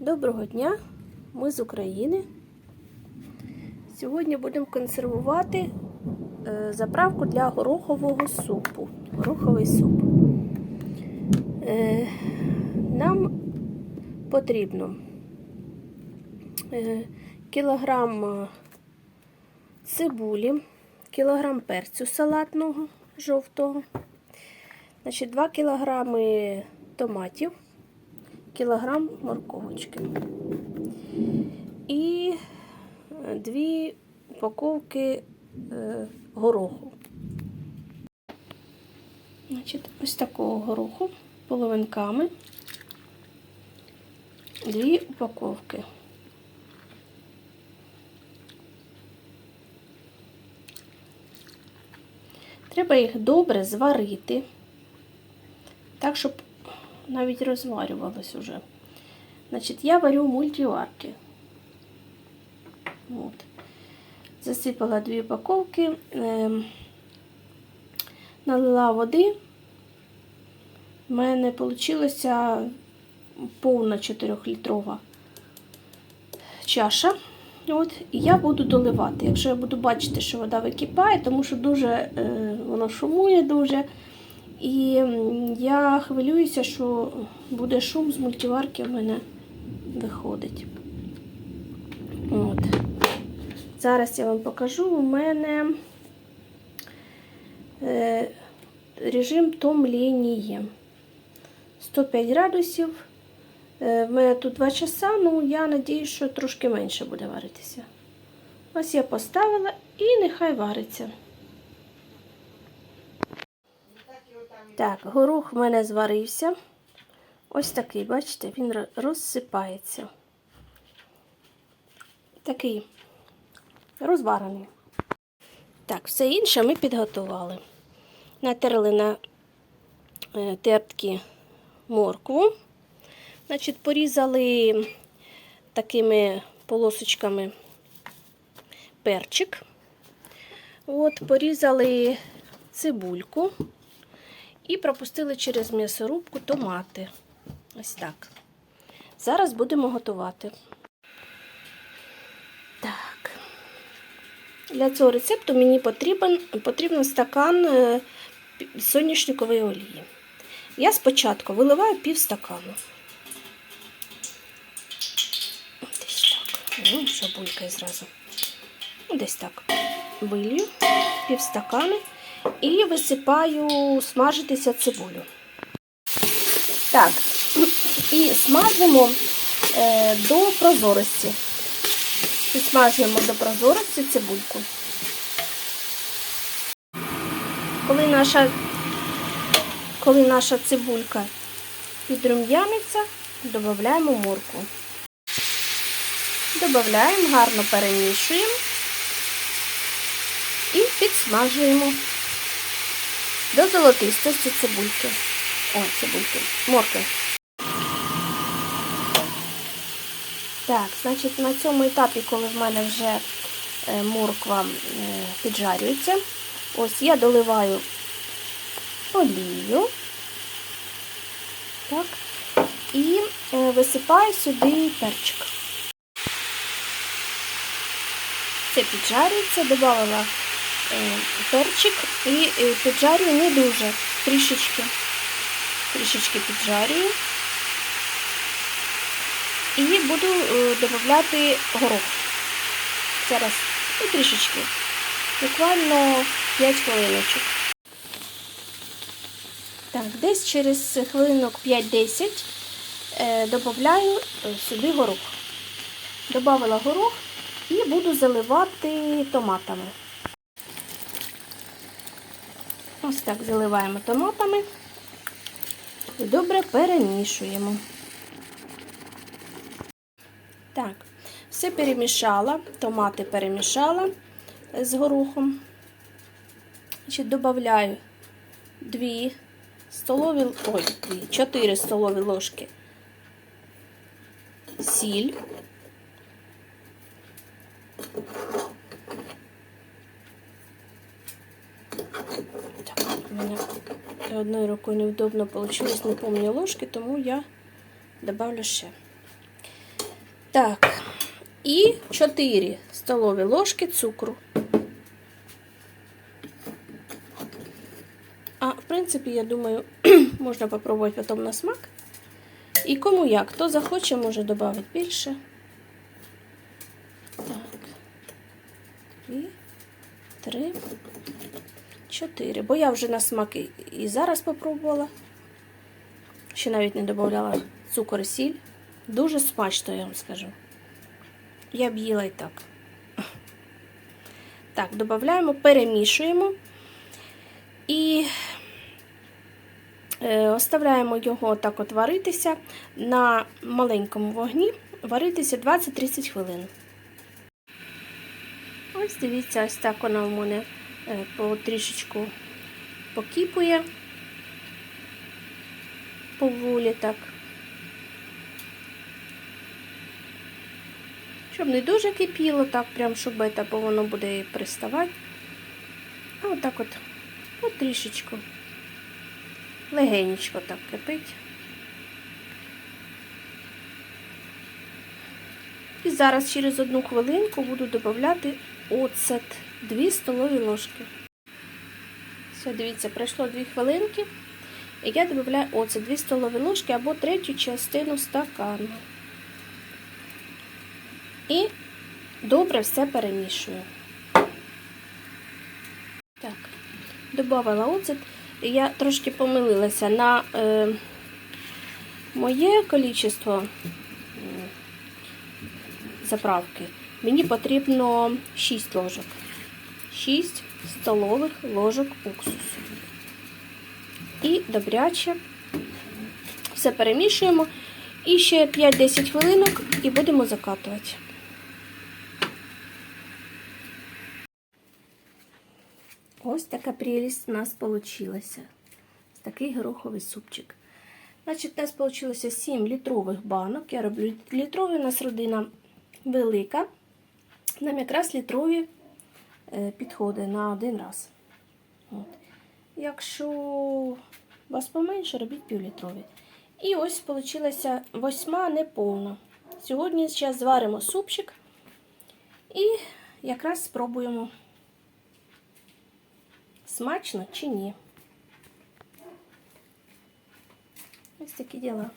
Доброго дня, ми з України. Сьогодні будемо консервувати е, заправку для горохового супу. Гороховий суп. Е, Нам потрібно е, кілограм цибулі, кілограм перцю салатного жовтого, значить 2 кілограми томатів кілограм морковочки. І е, дві упаковки е, гороху. Значить, ось такого гороху половинками. Дві упаковки. Треба їх добре зварити, так, щоб навіть розварювалось уже. Значить, я варю мультиварки. От. Засипала дві упаковки, е, налила води. У мене вийшла повна 4-літрова чаша. От, І я буду доливати. Якщо я буду бачити, що вода википає, тому що дуже е, воно шумує дуже. І я хвилююся, що буде шум з мультиварки в мене виходить. От. Зараз я вам покажу, у мене е, режим томління. 105 градусів. Е, в мене тут 2 часа, ну я надію, що трошки менше буде варитися. Ось я поставила і нехай вариться. Так, горох в мене зварився. Ось такий, бачите, він розсипається. Такий розварений. Так, все інше ми підготували. Натерли на е, тертки моркву. Значить, порізали такими полосочками перчик. От, порізали цибульку. І пропустили через м'ясорубку томати. Ось так. Зараз будемо готувати. Так. Для цього рецепту мені потрібен, потрібен стакан е, соняшникової олії. Я спочатку виливаю пів стакану. Десь так. Ну, вже булькає зразу. Ну, Десь так. Вилью пів стакани і висипаю смажитися цибулю. Так, і смажимо е, до прозорості. Підсмажуємо до прозорості цибульку. Коли наша, коли наша цибулька підрум'яниться, додаємо морку. Додаємо, гарно перемішуємо і підсмажуємо до золотистості цибульки. О, цибульки, морки. Так, значить, на цьому етапі, коли в мене вже е, морква е, піджарюється, ось я доливаю олію. Так, і е, висипаю сюди перчик. Це піджарюється, додала перчик і піджарюю не дуже, трішечки, трішечки піджарюю. І буду додати горох. Зараз, ну трішечки, буквально 5 хвилиночок. Так, десь через хвилинок 5-10 додаю сюди горох. Добавила горох і буду заливати томатами. Ось так заливаємо томатами і добре перемішуємо. Так, все перемішала, томати перемішала з горохом. Значить, додаю 2 столові, ой, 4 столові ложки сіль. Одною рукою невдобно вийшло, не помню ложки, тому я добавлю ще. Так, і 4 столові ложки цукру. А в принципі, я думаю, можна попробувати потім на смак. І кому як, хто захоче, може додати більше. 4, бо я вже на смак і зараз попробувала. Ще навіть не додавала цукор і сіль. Дуже смачно, я вам скажу. Я б їла і так. Так, додаємо, перемішуємо і е, оставляємо його так от варитися на маленькому вогні, варитися 20-30 хвилин. Ось дивіться, ось так воно в мене трішечку покіпує поволі так. Щоб не дуже кипіло, так прям це, бо воно буде приставати. А отак от, от трішечку. Легенечко так кипить. І зараз через одну хвилинку буду додати оцет 2 столові ложки. Все, дивіться, пройшло 2 хвилинки. І я додаю оцет 2 столові ложки або третю частину стакану. І добре все перемішую. Так, додала оцет. Я трошки помилилася на е, моє кількість заправки. Мені потрібно 6 ложок. 6 столових ложок уксусу. І добряче все перемішуємо. І ще 5-10 хвилинок і будемо закатувати. Ось така прелість у нас вийшла. Такий гороховий супчик. Значить, у нас вийшло 7 літрових банок. Я роблю літрові, у нас родина велика. Нам якраз літрові підходи на один раз. От. Якщо вас поменше, робіть півлітрові. І ось вийшла восьма неповна. Сьогодні зараз зваримо супчик і якраз спробуємо, смачно чи ні. Ось такі діла.